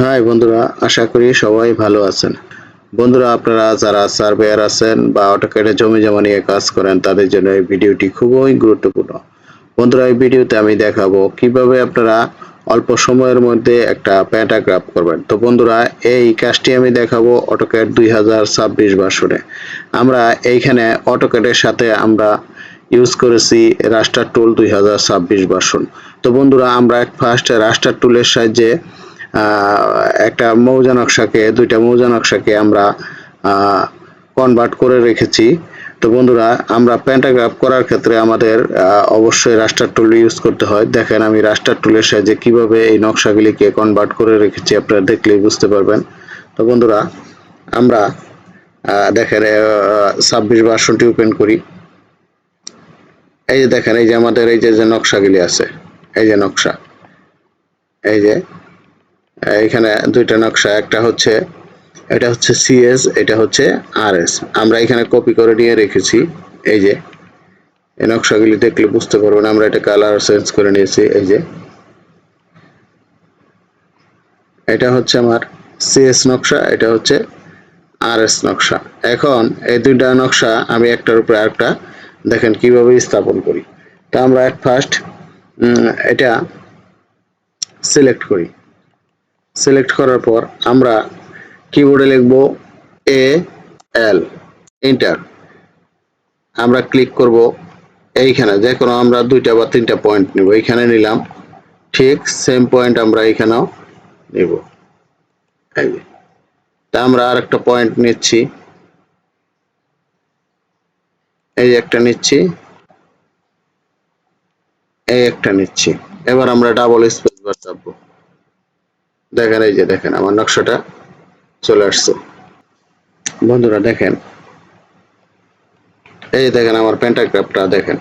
High বন্ধুরা, আশা করি সবাই ভালো আছেন। বন্ধুরা, আপনারা যারা সার্ভেয়ার আছেন বা অটোকেটে জমি জমা নিয়ে কাজ করেন, তাদের জন্য এই ভিডিওটি খুবই গুরুত্বপূর্ণ। বন্ধুরা, এই ভিডিওতে আমি দেখাবো কীভাবে আপনারা অল্প সময়ের মধ্যে একটা প্যাটাগ্রাফ করবেন। তো বন্ধুরা, এই কাজটি আমি দেখাবো অটোকেট দুই হাজার ছাব্বিশ বাসনে আমরা এইখানে অটোকেটের সাথে আমরা ইউজ করেছি রাস্টার টুল দুই হাজার ছাব্বিশ বাসন তো বন্ধুরা, আমরা ফার্স্ট রাস্টার টুলের সাহায্যে একটা মৌজা নকশাকে, দুইটা মৌজা নকশাকে আমরা কনভার্ট করে রেখেছি। তো বন্ধুরা, আমরা প্যান্টাগ্রাফ করার ক্ষেত্রে আমাদের অবশ্যই রাস্টার টুল ইউজ করতে হয়। দেখেন আমি রাস্টার টুলের সাহায্যে কীভাবে এই নকশাগুলিকে কনভার্ট করে রেখেছি, আপনারা দেখলেই বুঝতে পারবেন। তো বন্ধুরা, আমরা দেখেন ছাব্বিশ ভার্সনটি ওপেন করি। এই যে দেখেন, এই যে আমাদের এই যে যে নকশাগুলি আছে, এই যে নকশা, এই যে এখানে দুইটা নকশা, একটা হচ্ছে, এটা হচ্ছে সিএস এটা হচ্ছে আরএস আমরা এখানে কপি করে নিয়ে রেখেছি, এই যে। এই নকশাগুলি দেখলে বুঝতে পারবেন, আমরা এটা কালার চেঞ্জ করে নিয়েছি, এই যে। এটা হচ্ছে আমার সিএস নকশা, এটা হচ্ছে আরএস নকশা। এখন এই দুইটা নকশা আমি একটার উপরে আরেকটা দেখেন কীভাবে স্থাপন করি। তা আমরা এক ফার্স্ট এটা সিলেক্ট করি। সিলেক্ট করার পর আমরা কিবোর্ডে লিখব এ এল এন্টার আমরা ক্লিক করব এইখানে যে কোনো আমরা দুইটা বা তিনটা পয়েন্ট নিব। এইখানে নিলাম। ঠিক সেম পয়েন্ট আমরা এইখানেও নিব। তা আমরা আর একটা পয়েন্ট নিচ্ছি। এই একটা নিচ্ছি। এই একটা নিচ্ছি। এবার আমরা ডাবল স্পেস বার চাপবো। দেখেন, এই যে দেখেন, আমার নকশাটা চলে আসছে। বন্ধুরা, দেখেন। এই দেখেন, আমার প্যান্টাগ্রাফটা দেখেন।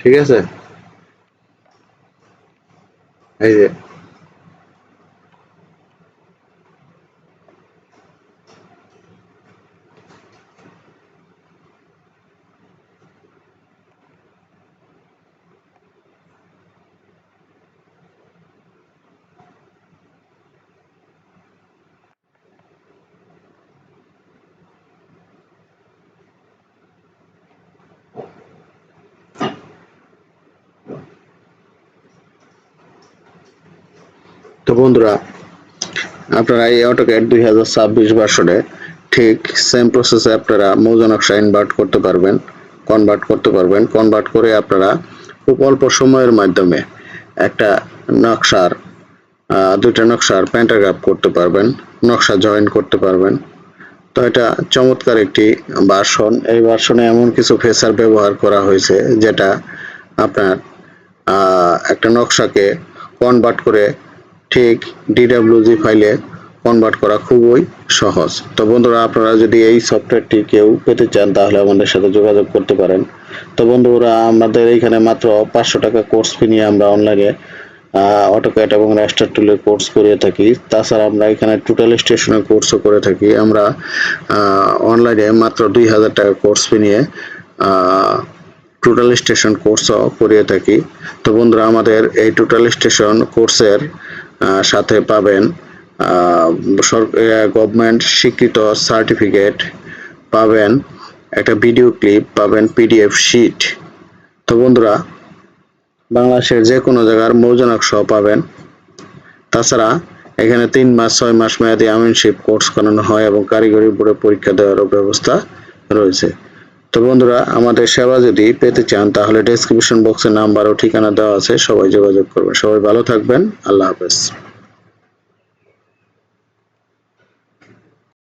ঠিক আছে? এই যে তো বন্ধুরা, আপনারা এই অটোক্যাড দুই হাজার ছাব্বিশ ভার্সনে ঠিক সেম প্রসেসে আপনারা মৌজা নকশা ইনভার্ট করতে পারবেন কনভার্ট করতে পারবেন। কনভার্ট করে আপনারা খুব অল্প সময়ের মাধ্যমে একটা নকশার দুইটা নকশার প্যান্টাগ্রাফ করতে পারবেন, নকশা জয়েন করতে পারবেন। তো এটা চমৎকার একটি ভার্সন এই ভার্সনে এমন কিছু ফেসার ব্যবহার করা হয়েছে যেটা আপনার একটা নকশাকে কনভার্ট করে ঠিক ডিডাব্লিউজি ফাইলে কনভার্ট করা খুবই সহজ। তো বন্ধুরা, আপনারা যদি এই সফটওয়্যারটি কেউ পেতে চান, তাহলে আমাদের সাথে যোগাযোগ করতে পারেন। তো বন্ধুরা, আমাদের এইখানে মাত্র পাঁচশো টাকা কোর্স ফি নিয়ে আমরা অনলাইনে অটোক্যাট এবং রাস্টার টুলের কোর্স করিয়ে থাকি। তাছাড়া আমরা এখানে টোটাল স্টেশনের কোর্সও করে থাকি। আমরা অনলাইনে মাত্র দুই হাজার টাকা কোর্স ফি নিয়ে টোটাল স্টেশন কোর্সও করিয়ে থাকি। তো বন্ধুরা, আমাদের এই টোটাল স্টেশন কোর্সের সাথে পাবেন গভর্নমেন্ট স্বীকৃত সার্টিফিকেট পাবেন, একটা ভিডিও ক্লিপ পাবেন পিডিএফ শিট তো বন্ধুরা, বাংলাদেশের যে কোনো জায়গার মৌজা নকশাও পাবেন। তাছাড়া এখানে তিন মাস, ছয় মাস মেয়াদী আমিনশিপ কোর্স করানো হয় এবং কারিগরি বোর্ডে পরীক্ষা দেওয়ারও ব্যবস্থা রয়েছে। তো বন্ধুরা, আমাদের সেবা যদি পেতে চান, তাহলে ডেসক্রিপশন বক্সে নাম্বার ও ঠিকানা দেওয়া আছে। সবাই যোগাযোগ করবেন। সবাই ভালো থাকবেন। আল্লাহ হাফেজ।